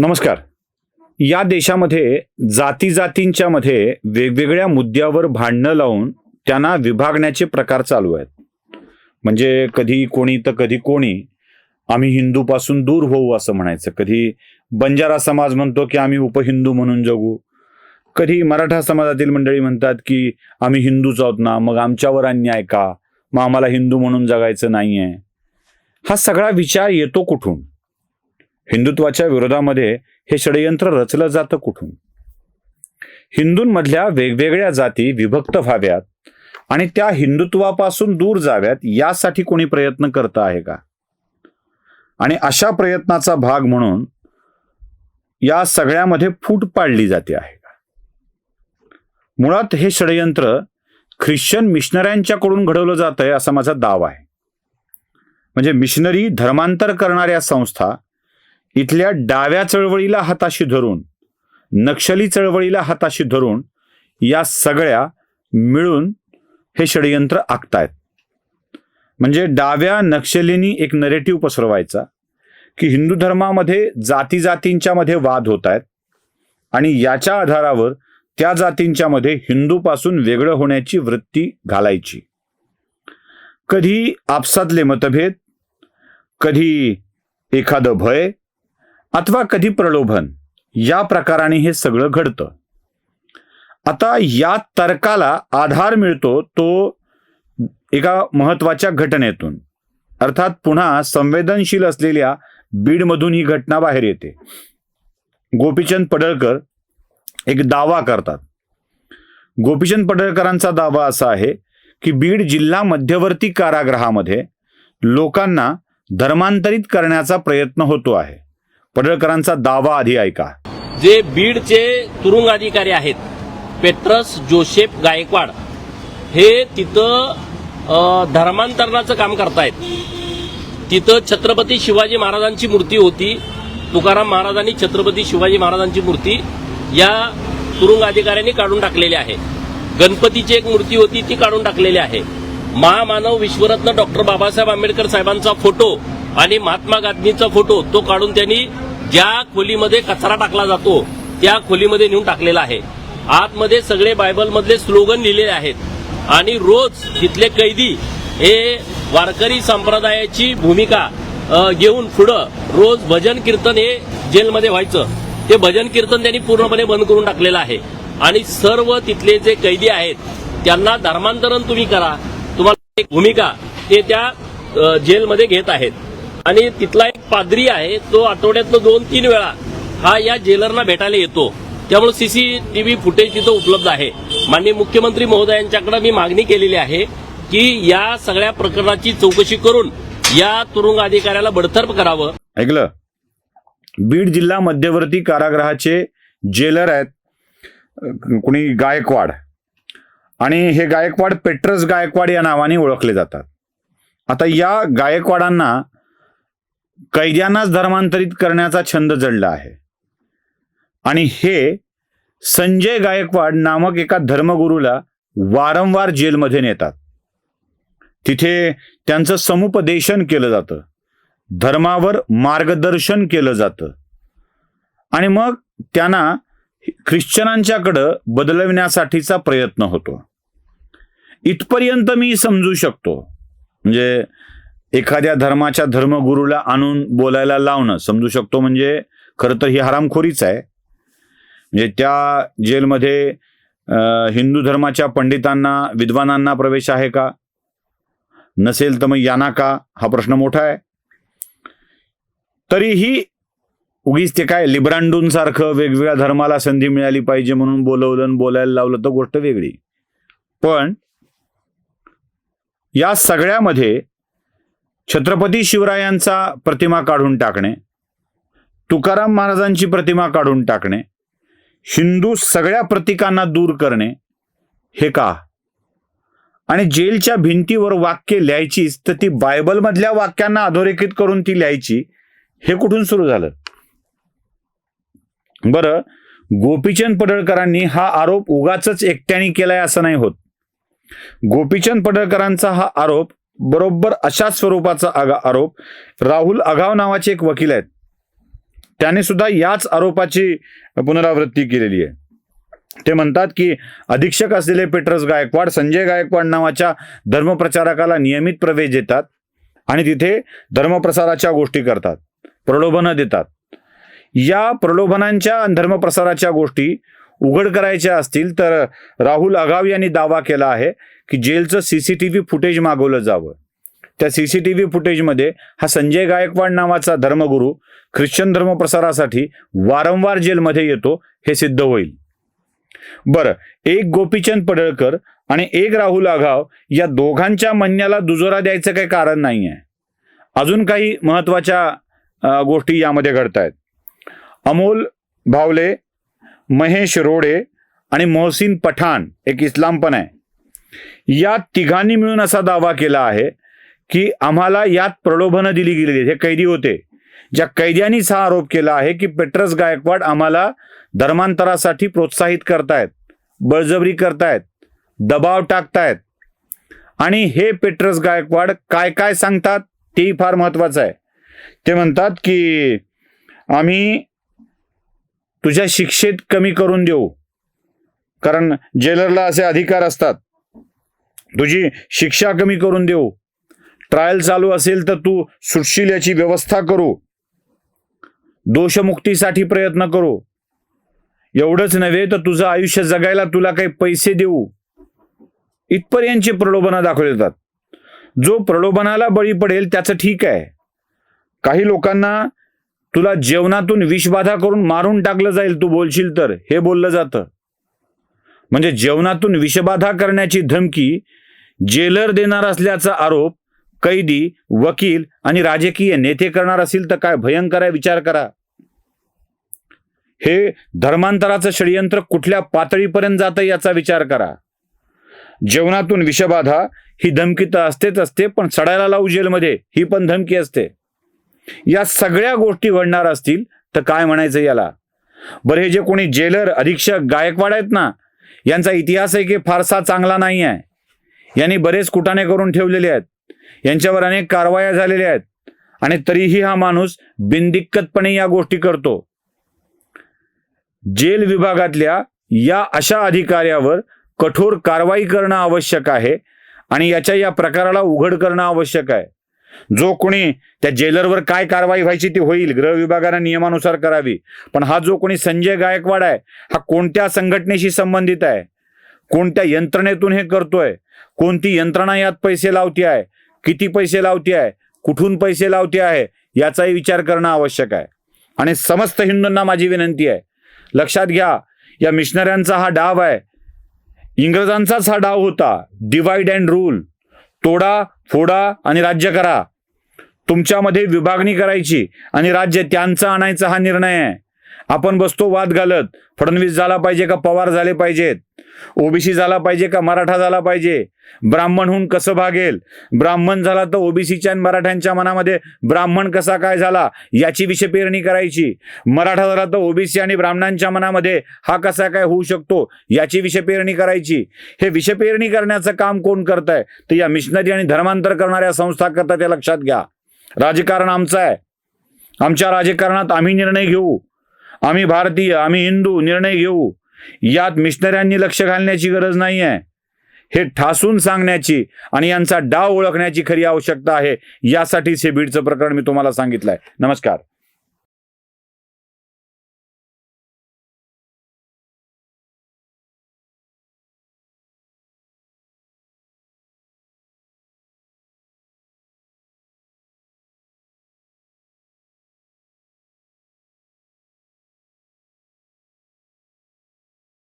नमस्कार. या देशामध्ये जाती जातींच्या मध्ये वेगवेगळ्या मुद्द्यावर भांडणं लावून त्यांना विभागण्याचे प्रकार चालू आहेत. म्हणजे कधी कोणी तर कधी कोणी आम्ही हिंदूपासून दूर होऊ असं म्हणायचं. कधी बंजारा समाज म्हणतो की आम्ही उपहिंदू म्हणून जगू. कधी मराठा समाजातील मंडळी म्हणतात की आम्ही हिंदूच आहोत ना मग आमच्यावर अन्याय का? मग आम्हाला हिंदू म्हणून जगायचं नाहीये. हा सगळा विचार येतो कुठून? हिंदुत्वाच्या विरोधामध्ये हे षडयंत्र रचलं जातं कुठून? हिंदूंमधल्या वेगवेगळ्या जाती विभक्त व्हाव्यात आणि त्या हिंदुत्वापासून दूर जाव्यात यासाठी कोणी प्रयत्न करत आहे का? आणि अशा प्रयत्नाचा भाग म्हणून या सगळ्यामध्ये फूट पाडली जाते आहे का? मुळात हे षडयंत्र ख्रिश्चन मिशनऱ्यांच्याकडून घडवलं जात आहे असा माझा दावा आहे. म्हणजे मिशनरी धर्मांतर करणाऱ्या संस्था इथल्या डाव्या चळवळीला हाताशी धरून नक्षली चळवळीला हाताशी धरून या सगळ्या मिळून हे षडयंत्र आखतायत. म्हणजे डाव्या नक्षलींनी एक नरेटिव्ह पसरवायचा की हिंदू धर्मामध्ये जाती जातींच्या मध्ये वाद होत आहेत आणि याच्या आधारावर त्या जातींच्या मध्ये हिंदूपासून वेगळं होण्याची वृत्ती घालायची. कधी आपसातले मतभेद कधी एखादं भय अथवा कधी प्रलोभन या प्रकाराने हे सगळं घडतं. आता या तर्काला आधार मिळतो तो एका महत्त्वाच्या घटनेतून. अर्थात पुन्हा संवेदनशील असलेल्या बीडमधून ही घटना बाहेर येते. गोपीचंद पडळकर एक दावा करतात. गोपीचंद पडळकरांचा दावा असा आहे की बीड जिल्हा मध्यवर्ती कारागृहामध्ये लोकांना धर्मांतरित करण्याचा प्रयत्न होतो आहे. पडळकरांचा दावा आधी ऐका. जे बीडचे तुरुंग अधिकारी आहेत पेट्रस जोसेफ गायकवाड हे तिथं धर्मांतरणाचं काम करतायत. तिथं छत्रपती शिवाजी महाराजांची मूर्ती होती तुकाराम महाराजांनी छत्रपती शिवाजी महाराजांची मूर्ती या तुरुंग अधिकाऱ्यांनी काढून टाकलेली आहे. गणपतीची एक मूर्ती होती ती काढून टाकलेली आहे. महामानव विश्वरत्न डॉक्टर बाबासाहेब आंबेडकर साहेबांचा फोटो आणि महात्मा गांधींचा फोटो तो काढून त्यांनी ज्या खोलीमध्ये कचरा टाकला जातो त्या खोलीमध्ये नेऊन टाकलेला आहे. आतमध्ये सगळे बायबलमधले स्लोगन लिहिलेले आहेत. आणि रोज तिथले कैदी हे वारकरी संप्रदायाची भूमिका घेऊन पुढं रोज भजन कीर्तन हे जेलमध्ये व्हायचं. ते भजन कीर्तन त्यांनी पूर्णपणे बंद करून टाकलेलं आहे. आणि सर्व तिथले जे कैदी आहेत त्यांना धर्मांतरण तुम्ही करा. तुम्हाला एक भूमिका ते त्या जेलमध्ये घेत आहेत. आणि तिथला एक पादरी आहे तो आठवड्यातनं दोन तीन वेळा हा या जेलरना भेटायला येतो. त्यामुळे सीसीटीव्ही फुटेज तिथं उपलब्ध आहे. माननीय मुख्यमंत्री महोदयांच्याकडे मी मागणी केलेली आहे की या सगळ्या प्रकरणाची चौकशी करून या तुरुंग अधिकाऱ्याला बडतर्फ करावं. ऐकलं? बीड जिल्हा मध्यवर्ती कारागृहाचे जेलर आहेत. कुणी गायकवाड. आणि हे गायकवाड पेट्रस गायकवाड या नावाने ओळखले जातात. आता या गायकवाडांना कैद्यांनाच धर्मांतरित करण्याचा छंद जडला आहे. आणि हे संजय गायकवाड नामक एका धर्मगुरूला वारंवार जेलमध्ये नेतात. तिथे त्यांचं समुपदेशन केलं जातं. धर्मावर मार्गदर्शन केलं जातं. आणि मग त्यांना ख्रिश्चनांच्याकडं बदलविण्यासाठीचा प्रयत्न होतो. इथपर्यंत मी समजू शकतो. म्हणजे एखाद्या धर्माच्या धर्मगुरूला आणून बोलायला लावणं समजू शकतो म्हणजे खरं तर ही हरामखोरीच आहे. म्हणजे त्या जेलमध्ये अं, हिंदू धर्माच्या पंडितांना विद्वानांना प्रवेश आहे का? नसेल तर मग यांना का? हा प्रश्न मोठा आहे. तरीही उगीच ते काय लिब्रांडूंसारखं वेगवेगळ्या धर्माला संधी मिळाली पाहिजे म्हणून बोलवलं आणि बोलायला लावलं तर गोष्ट वेगळी. पण या सगळ्यामध्ये छत्रपती शिवरायांचा प्रतिमा काढून टाकणे तुकाराम महाराजांची प्रतिमा काढून टाकणे हिंदू सगळ्या प्रतीकांना दूर करणे हे का? आणि जेलच्या भिंतीवर वाक्य लिहायचीच तर ती बायबलमधल्या वाक्यांना अधोरेखित करून ती लिहायची हे कुठून सुरू झालं? बरं गोपीचंद पडळकरांनी हा आरोप उगाच एकट्याने केलाय असं नाही होत. गोपीचंद पडळकरांचा हा आरोप बरोबर अशाच स्वरूपाचा आगा- आरोप राहुल अगाव नावाचे एक वकील आहेत. त्याने सुद्धा याच आरोपाची पुनरावृत्ती केलेली आहे. ते म्हणतात की अधीक्षक असलेले पेट्रस गायकवाड संजय गायकवाड नावाच्या धर्मप्रचारकाला नियमित प्रवेश देतात आणि तिथे धर्मप्रसाराच्या गोष्टी करतात प्रलोभनं देतात. या प्रलोभनांच्या आणि धर्मप्रसाराच्या गोष्टी उघड करायच्या असतील तर राहुल अगाव यांनी दावा केला आहे की जेलचं सीसीटीव्ही फुटेज मागवलं जावं. त्या सीसीटीव्ही फुटेजमध्ये हा संजय गायकवाड नावाचा धर्मगुरू ख्रिश्चन धर्मप्रसारासाठी वारंवार जेलमध्ये येतो हे सिद्ध होईल. बरं एक गोपीचंद पडळकर आणि एक राहुल आघाव या दोघांच्या म्हणण्याला दुजोरा द्यायचं काही कारण नाही आहे अजून काही महत्त्वाच्या गोष्टी यामध्ये घडत आहेत अमोल भावले महेश रोडे आणि मोहसिन पठाण एक इस्लाम पण आहे. या तिघांनी मिळून असा दावा केला आहे की आम्हाला यात प्रलोभनं दिली गेलेली आहेत. हे कैदी होते. ज्या कैद्यांनीच हा आरोप केला आहे की पेट्रस गायकवाड आम्हाला धर्मांतरासाठी प्रोत्साहित करतायत बळजबरी करतायत दबाव टाकतायत. आणि हे पेट्रस गायकवाड काय काय सांगतात तेही फार महत्वाचं आहे. ते म्हणतात की आम्ही तुझ्या शिक्षेत कमी करून देऊ. कारण जेलरला असे अधिकार असतात. तुझी शिक्षा कमी करून देऊ. ट्रायल चालू असेल तर तू सुटशील याची व्यवस्था करू. दोषमुक्तीसाठी प्रयत्न करू. एवढंच नव्हे तर तुझं आयुष्य जगायला तुला काही पैसे देऊ. इथपर्यंतची प्रलोभनं दाखवली जातात. जो प्रलोभनाला बळी पडेल त्याचं ठीक आहे. काही लोकांना तुला जेवणातून विषबाधा करून मारून टाकलं जाईल तू बोलशील तर. हे बोललं जातं. म्हणजे जेवणातून विषबाधा करण्याची धमकी जेलर देणार असल्याचा आरोप कैदी वकील आणि राजकीय नेते करणार असतील तर काय भयंकर आहे? विचार करा. हे धर्मांतराचं षडयंत्र कुठल्या पातळीपर्यंत जातं याचा विचार करा. जेवणातून विषबाधा ही धमकी तर असतेच असते पण सडायला लावू जेलमध्ये ही पण धमकी असते. या सगळ्या गोष्टी घडणार असतील तर काय म्हणायचं याला? बरं हे जे कोणी जेलर अधीक्षक गायकवाड आहेत ना यांचा इतिहास आहे की फारसा चांगला नाही आहे. यांनी बरेच कुटाणे करून ठेवलेले आहेत. यांच्यावर अनेक कारवाया झालेल्या आहेत. आणि तरीही हा माणूस बिनदिक्कतपणे या गोष्टी करतो. जेल विभागातल्या या अशा अधिकाऱ्यावर कठोर कारवाई करणं आवश्यक आहे आणि याच्या या प्रकाराला उघड करणं आवश्यक आहे. जो कोणी त्या जेलरवर काय कारवाई व्हायची ती होईल गृह विभागानं नियमानुसार करावी. पण हा जो कोणी संजय गायकवाड आहे हा कोणत्या संघटनेशी संबंधित आहे? कोणत्या यंत्रणेतून हे करतोय? कोणती यंत्रणा यात पैसे लावते आहे? किती पैसे लावते आहे? कुठून पैसे लावते आहे? याचाही विचार करणं आवश्यक आहे. आणि समस्त हिंदूंना माझी विनंती आहे. लक्षात घ्या या मिशनऱ्यांचा हा डाव आहे. इंग्रजांचाच हा डाव होता. डिवाइड अँड रूल तोडा फोडा आणि राज्य करा. तुमच्यामध्ये विभागणी करायची आणि राज्य त्यांचं आणायचा हा निर्णय आहे. आपण बसतो वाद घालत. फडणवीस झाला पाहिजे का पवार झाले पाहिजेत? ओबीसी झाला पाहिजे का मराठा झाला पाहिजे? ब्राह्मण होऊन कसं भागेल? ब्राह्मण झाला तर ओबीसीच्या आणि मराठ्यांच्या मनामध्ये ब्राह्मण कसा काय झाला? याची विषपेरणी करायची. मराठा झाला तर ओबीसी आणि ब्राह्मणांच्या मनामध्ये हा कसा काय होऊ शकतो? याची विषपेरणी करायची. हे विषपेरणी करण्याचं काम कोण करत आहे तर या मिशनरी आणि धर्मांतर करणाऱ्या संस्था करतात त्या लक्षात घ्या. राजकारण आमचं आहे. आमच्या राजकारणात आम्ही निर्णय घेऊ. आम्ही भारतीय आम्ही हिंदू निर्णय घेऊ. यात मिशनऱ्यांनी लक्ष घालण्याची गरज नाही आहे हे ठासून सांगण्याची आणि यांचा डाव ओळखण्याची खरी आवश्यकता आहे. यासाठीच हे बीडचं प्रकरण मी तुम्हाला सांगितलंय. नमस्कार.